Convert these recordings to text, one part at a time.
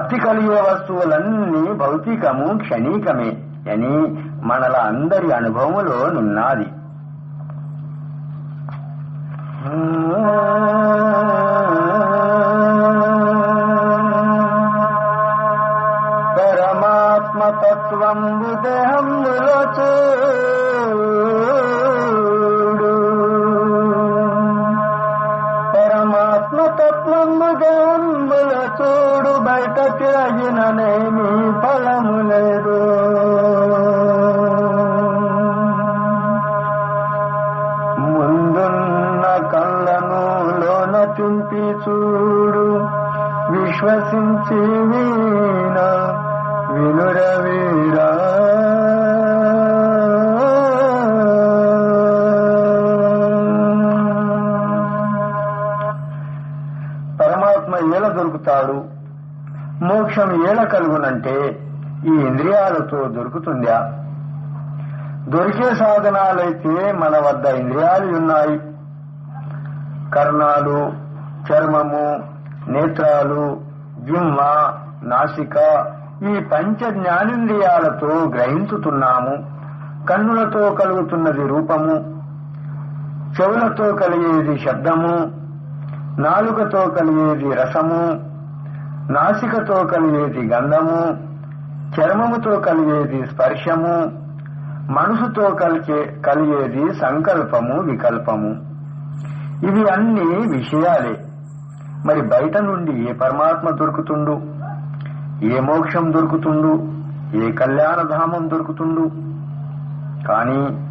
భక్తి కలిగే వస్తువులన్నీ భౌతికము క్షణికమే. అని మనల అందరి అనుభవములో నున్నది. పరమాత్మతత్వం దేహం దేహంలో లోన చూడు. విశ్వసించి వీణా వినురవీరా పరమాత్మ ఏల దొరుకుతాడు? మోక్షం ఏల కలుగునంటే ఈ ఇంద్రియాలతో దొరుకుతుందా? దొరికే సాధనాలైతే మన వద్ద ఇంద్రియాలు ఉన్నాయి. కర్ణాలు చర్మము నేత్రాలు జిమ్మ నాసిక ఈ పంచ జ్ఞానేంద్రియాలతో గ్రహించుతున్నాము. కన్నులతో కలుగుతున్నది రూపము చెవులతో కలిగేది శబ్దము నాలుకతో కలిగేది రసము నాసికతో కలిగేది గంధము చర్మముతో కలిగేది స్పర్శము మనసుతో కలిగే కలిగేది సంకల్పము వికల్పము. ఇవి అన్ని విషయాలే. మరి బయట నుండి ఏ పరమాత్మ దొరుకుతుండు? ఏ మోక్షం దొరుకుతుండు? ఏ కళ్యాణధామం దొరుకుతుండు? కాని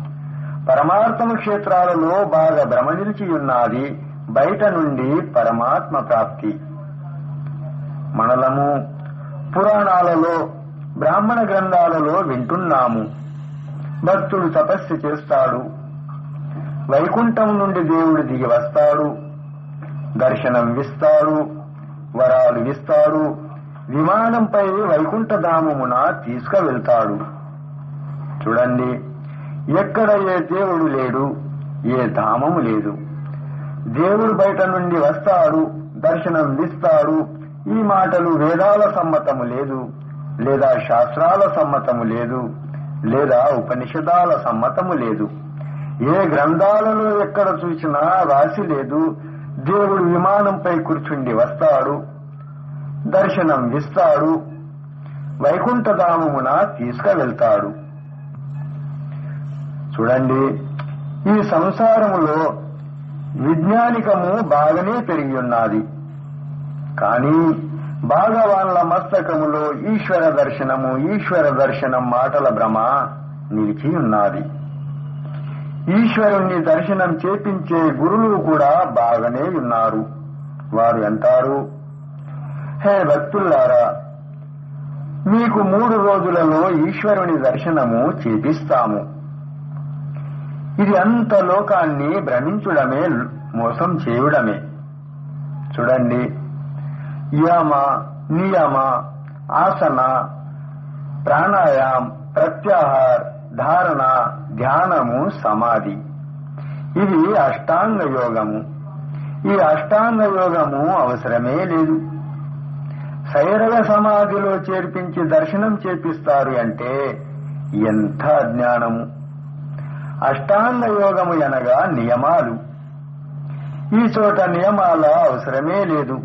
పరమార్థమ క్షేత్రాలలో బాగా భ్రమనిలిచి ఉన్నది బయట నుండి పరమాత్మ ప్రాప్తి. మనలము పురాణాలలో బ్రాహ్మణ గ్రంథాలలో వింటున్నాము. భక్తుడు తపస్సు చేస్తాడు. వైకుంఠం నుండి దేవుడు దిగి వస్తాడు. దర్శనం విస్తారు వరాలు ఇస్తాడు విమానంపై వైకుంఠధామమున తీసుకువెళ్తాడు. చూడండి ఎక్కడ ఏ దేవుడు లేడు ఏ ధామము లేదు. దేవుడు బయట నుండి వస్తాడు దర్శనం ఇస్తాడు. ఈ మాటలు వేదాల సమ్మతము లేదు లేదా శాస్త్రాల సమ్మతము లేదు లేదా ఉపనిషదాల సమ్మతము లేదు. ఏ గ్రంథాలలో ఎక్కడ చూసినా రాసి లేదు దేవుడు విమానంపై కూర్చుండి వస్తాడు దర్శనం ఇస్తాడు వైకుంఠధామమున తీసుకువెళ్తాడు. చూడండి ఈ సంసారములో విజ్ఞానికము బాగానే పెరిగి ఉన్నది. కానీ భాగవాన్ల మస్తకములో ఈశ్వర దర్శనము ఈశ్వర దర్శనం మాటల భ్రమ నిలిచి ఉన్నది. ఈశ్వరుణ్ణి దర్శనం చేపించే గురులు కూడా బాగానే ఉన్నారు. వారు అంటారు హే భక్తుల్లారా మీకు మూడు రోజులలో ఈశ్వరుని దర్శనము చేపిస్తాము. ఇది అంత లోకాన్ని భ్రమించడమే మోసం చేయుడమే. చూడండి యమ నియమ ఆసన ప్రాణాయామ్ ప్రత్యాహార్ ధారణ ధ్యానము సమాధి. ఇది అష్టాంగ యోగము. ఈ అష్టాంగ యోగము అవసరమే లేదు. శైరవ సమాధిలో చేర్పించి దర్శనం చేపిస్తారు అంటే ఎంత అజ్ఞానము. అష్టాంగ యోగము అనగా నియమాలు. ఈ చోట నియమాల అవసరమే లేదు.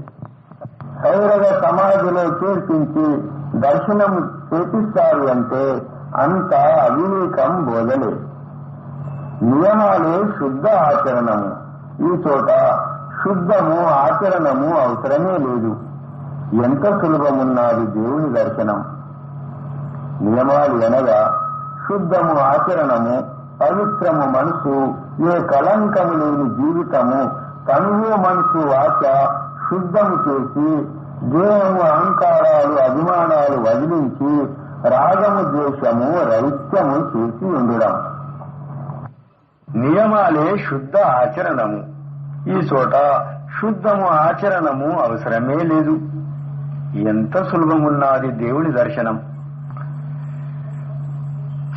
శైరవ సమాధిలో చేర్పించి దర్శనం చేపిస్తారు అంటే అంత అవినీకం బోధలే నియమాలే శుద్ధ ఆచరణము. ఈ చోట శుద్ధము ఆచరణము అవసరమే లేదు. ఎంత సులభమున్నది దేవుని దర్శనం? నియమాలు అనగా శుద్ధము ఆచరణము పవిత్రము మనసు ఏ కలంకము లేని జీవితము తనువు మనసు వాచ శుద్ధము చేసి దేహము అహంకారాలు అభిమానాలు వదిలించి రాగము ద్వేషము రహిత్యము చేసి ఉండడం నియమాలే శుద్ధ ఆచరణము. ఈ చోట శుద్ధము ఆచరణము అవసరమే లేదు. ఎంత సులభమున్నది దేవుని దర్శనం.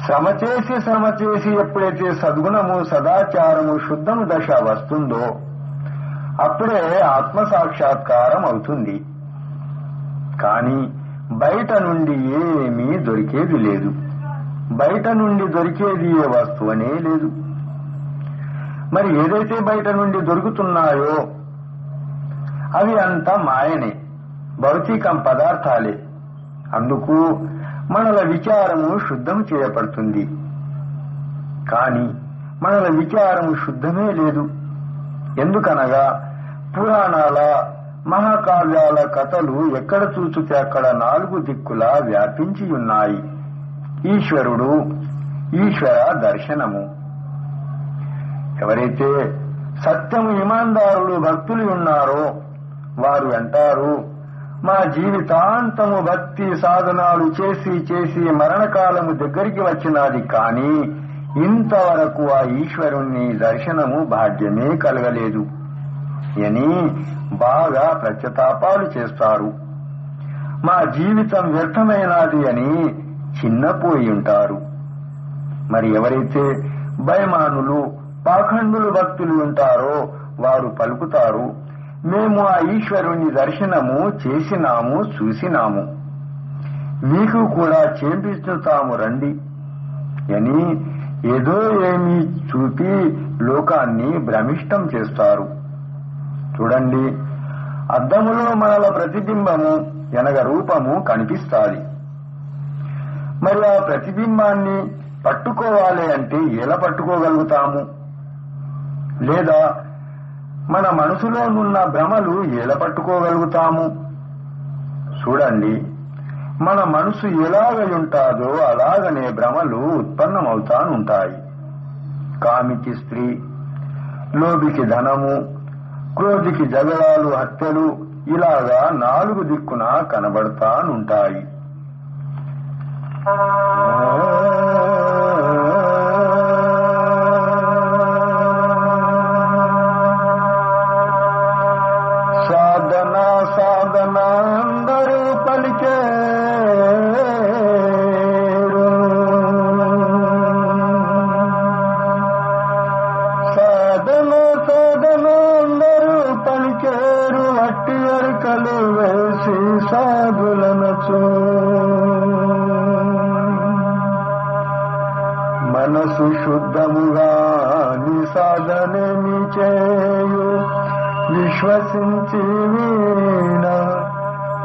శ్రమ చేసి శ్రమ చేసి ఎప్పుడైతే సద్గుణము సదాచారము శుద్ధము దశ వస్తుందో అప్పుడే ఆత్మ సాక్షాత్కారం అవుతుంది. కాని బయట నుండి ఏమీ దొరికేది లేదు. బయట నుండి దొరికేది ఏ వస్తువనే లేదు. మరి ఏదైతే బయట నుండి దొరుకుతున్నాయో అవి అంతా మాయనే భౌతికం పదార్థాలే. అందుకు మనల విచారము శుద్ధం చేయబడుతుంది. కాని మనల విచారము శుద్ధమే లేదు. ఎందుకనగా పురాణాల మహాకావ్యాల కథలు ఎక్కడ చూచితే అక్కడ నాలుగు దిక్కులా వ్యాపించి ఉన్నాయి. ఈశ్వరుడు ఈశ్వర దర్శనము. ఎవరైతే సత్యము ఇమాందారులు భక్తులు ఉన్నారో వారు అంటారు మా జీవితాంతము భక్తి సాధనాలు చేసి చేసి మరణకాలము దగ్గరికి వచ్చినది కాని ఇంతవరకు ఆ ఈశ్వరుణ్ణి దర్శనము భాగ్యమే కలగలేదు. అని బాగా ప్రత్యతాపాలు చేస్తారు. మా జీవితం వ్యర్థమైనది అని చిన్నపోయి ఉంటారు. మరి ఎవరైతే భయమానులు పాఖండులు భక్తులు ఉంటారో వారు పలుకుతారు మేము ఆ ఈశ్వరుని దర్శనము చేసినాము చూసినాము. మీకు కూడా చేపిస్తాము రండి. అని ఏదో ఏమి చూపి లోకాన్ని భ్రమిష్టం చేస్తారు. చూడండి. అద్దములో మనల ప్రతిబింబము ఎనగ రూపము కనిపిస్తాది. మరి ఆ ప్రతిబింబాన్ని పట్టుకోవాలి అంటే ఎలా పట్టుకోగలుగుతాము? లేదా మన మనసులో ఉన్న భ్రమలు ఎలా పట్టుకోగలుగుతాము? చూడండి. మన మనసు ఎలాగై ఉంటాదో అలాగనే భ్రమలు ఉత్పన్నమవుతానుంటాయి. కామికి స్త్రీ లోబికి ధనము క్రోధికి జగడాలు హత్యలు ఇలాగా నాలుగు దిక్కున కనబడతానుంటాయి. అరకలు వేసి సాగులనచు. మనసు శుద్ధముగా నిసాధనని చేయు. విశ్వసించి వీణ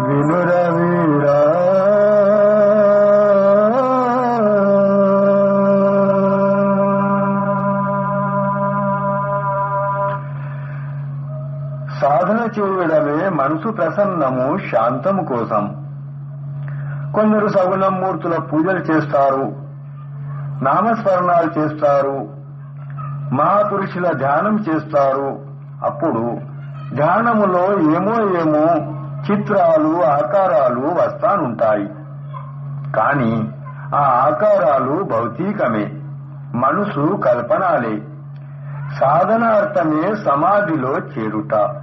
వినుర వీరా. సాధన చేయడమే మనసు ప్రసన్నము శాంతము కోసం. కొందరు సగుణం మూర్తుల పూజలు చేస్తారు నామస్మరణాలు చేస్తారు మహాపురుషుల ధ్యానం చేస్తారు. అప్పుడు ధ్యానములో ఏమో ఏమో చిత్రాలు ఆకారాలు వస్తానుంటాయి. కాని ఆ ఆకారాలు భౌతికమే మనసు కల్పనాలే. సాధనార్థమే సమాధిలో చేరుట.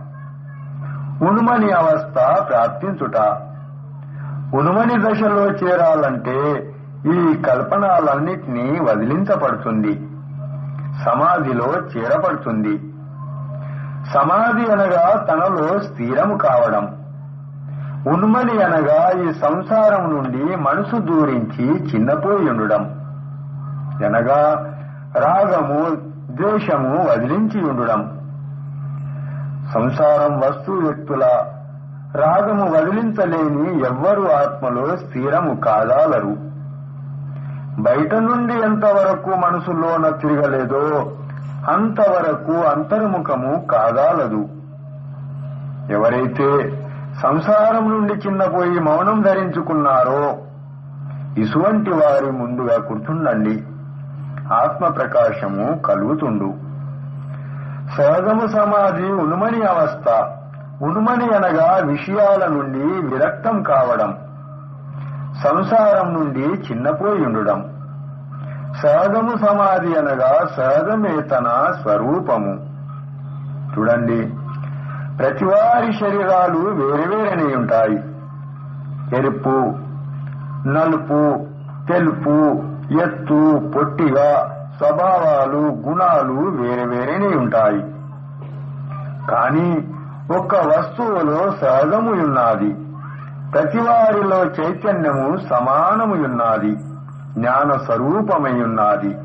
ఉనుమని అవస్థ ప్రాప్తించుట. ఉనుమని దశలో చేరాలంటే ఈ కల్పనాలన్నిటినీ వదిలించబడుతుంది. సమాధిలో చేరబడుతుంది. సమాధి అనగా తనలో స్థిరము కావడం. ఉన్మని అనగా ఈ సంసారం నుండి మనసు దూరించి చిన్నపోయుండడం అనగా రాగము ద్వేషము వదిలించి ఉండడం. సంసారం వస్తు వ్యక్తుల. రాగము వదిలించలేని ఎవ్వరు ఆత్మలో స్థిరము కాదాలరు. బయట నుండి ఎంతవరకు మనసులోన తిరగలేదో అంతవరకు అంతర్ముఖము కాదాలదు. ఎవరైతే సంసారం నుండి చిన్నపోయి మౌనం ధరించుకున్నారో ఇసువంటి వారి ముందుగా కూర్చుండండి. ఆత్మ ప్రకాశము కలుగుతుండు. సహజము సమాధి ఉనుమని అవస్థ. ఉనుమని అనగా విషయాల నుండి విరక్తం కావడం. సంసారం నుండి చిన్నపోయి ఉండడం. సహజము సమాధి అనగా సహజమే తన స్వరూపము. చూడండి. ప్రతివారి శరీరాలు వేరే ఉంటాయి. ఎరుపు నలుపు తెలుపు ఎత్తు పొట్టిగా స్వభావాలు గుణాలు వేరువేరేనే ఉంటాయి. కానీ ఒక్క వస్తువులో సహజముయున్నది. ప్రతివారిలో చైతన్యము సమానముయున్నది. జ్ఞాన స్వరూపమైయున్నది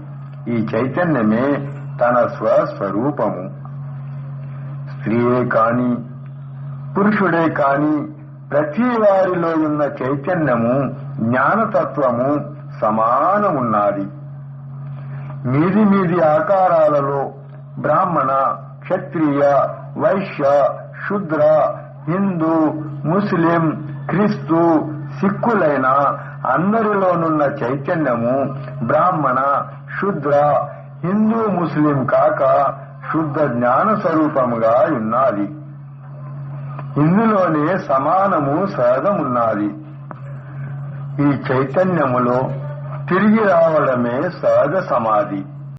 ఈ చైతన్యమే తన స్వస్వరూపము. స్త్రీయే కాని పురుషుడే కాని ప్రతి వారిలో ఉన్న చైతన్యము జ్ఞానతత్వము సమానమున్నది. మీది మీది ఆకారాలలో బ్రాహ్మణ క్షత్రియ వైశ్య శుద్ర హిందూ ముస్లిం క్రీస్తు సిక్కులైన అందరిలోనున్న చైతన్యము బ్రాహ్మణ శుద్ర హిందూ ముస్లిం కాక శుద్ధ జ్ఞాన స్వరూపముగా ఉన్నది. ఇందులోనే సమానము సహజమున్నది. ఈ చైతన్యములో తిరిగి రావడమే సహజ సమాధి